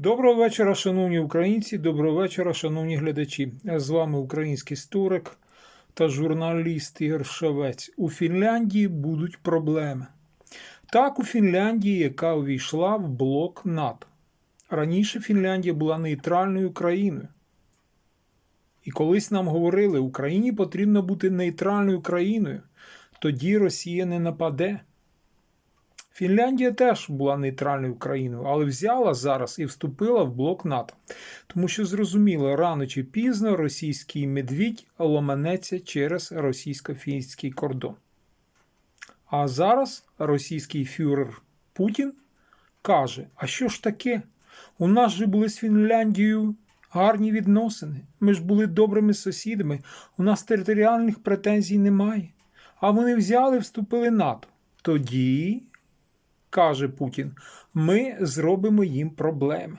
Доброго вечора, шановні українці, доброго вечора, шановні глядачі. З вами український історик та журналіст Ігор Шевець. У Фінляндії будуть проблеми. Так, у Фінляндії, яка увійшла в блок НАТО. Раніше Фінляндія була нейтральною країною. І колись нам говорили, Україні потрібно бути нейтральною країною, тоді Росія не нападе. Фінляндія теж була нейтральною країною, але взяла зараз і вступила в блок НАТО, тому що зрозуміло, рано чи пізно російський медвідь ломанеться через російсько-фінський кордон. А зараз російський фюрер Путін каже: А що ж таке? У нас же були з Фінляндією гарні відносини. Ми ж були добрими сусідами, у нас територіальних претензій немає. А вони взяли і вступили в НАТО. Тоді каже Путін, ми зробимо їм проблеми.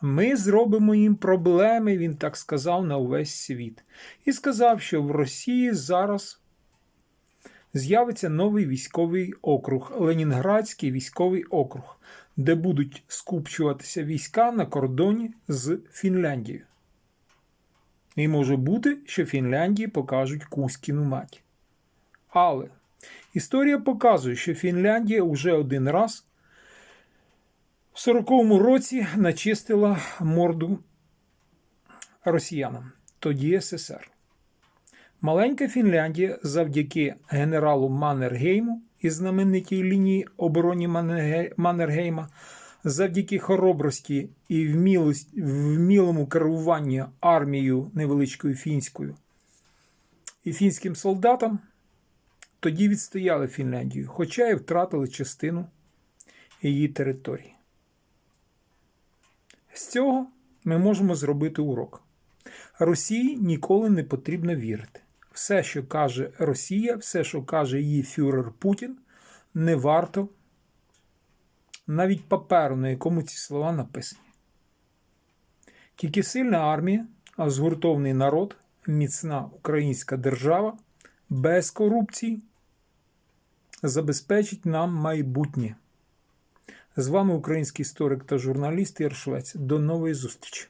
Ми зробимо їм проблеми, він так сказав на увесь світ. І сказав, що в Росії зараз з'явиться новий військовий округ, Ленінградський військовий округ, де будуть скупчуватися війська на кордоні з Фінляндією. І може бути, що Фінляндії покажуть Кузькіну мать. Але Історія показує, що Фінляндія уже один раз в 40-му році начистила морду росіянам, тоді СССР. Маленька Фінляндія завдяки генералу Маннергейму із знаменитій лінії оборони Маннергейма, завдяки хоробрості і вмілому керуванню армією невеличкою фінською і фінським солдатам тоді відстояли Фінляндію, хоча і втратили частину її території. З цього ми можемо зробити урок. Росії ніколи не потрібно вірити. Все, що каже Росія, все, що каже її фюрер Путін, не варто навіть паперу, на якому ці слова написані. Тільки сильна армія, а згуртований народ, міцна українська держава без корупції забезпечить нам майбутнє. З вами український історик та журналіст Іршвець. До нової зустрічі!